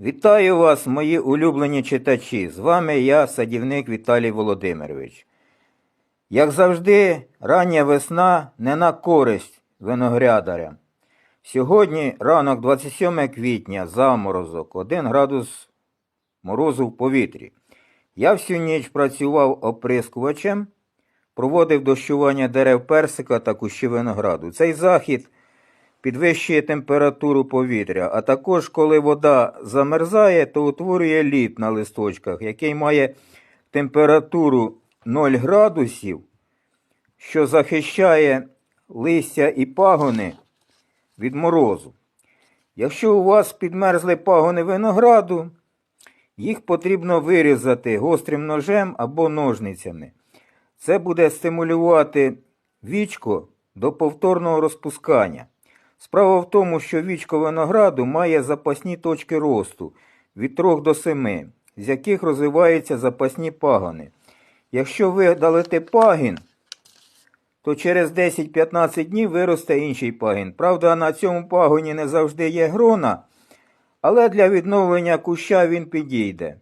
Вітаю вас, мої улюблені читачі. З вами я, садівник Віталій Володимирович. Як завжди, рання весна не на користь виноградарям. Сьогодні ранок 27 квітня, заморозок, 1 градус морозу в повітрі. Я всю ніч працював оприскувачем, проводив дощування дерев персика та кущі винограду. Цей захід підвищує температуру повітря, а також, коли вода замерзає, то утворює лід на листочках, який має температуру 0 градусів, що захищає листя і пагони від морозу. Якщо у вас підмерзли пагони винограду, їх потрібно вирізати гострим ножем або ножницями. Це буде стимулювати вічко до повторного розпускання. Справа в тому, що вічко винограду має запасні точки росту від 3 до 7, з яких розвиваються запасні пагони. Якщо ви далите пагін, то через 10-15 днів виросте інший пагін. Правда, на цьому пагоні не завжди є грона, але для відновлення куща він підійде.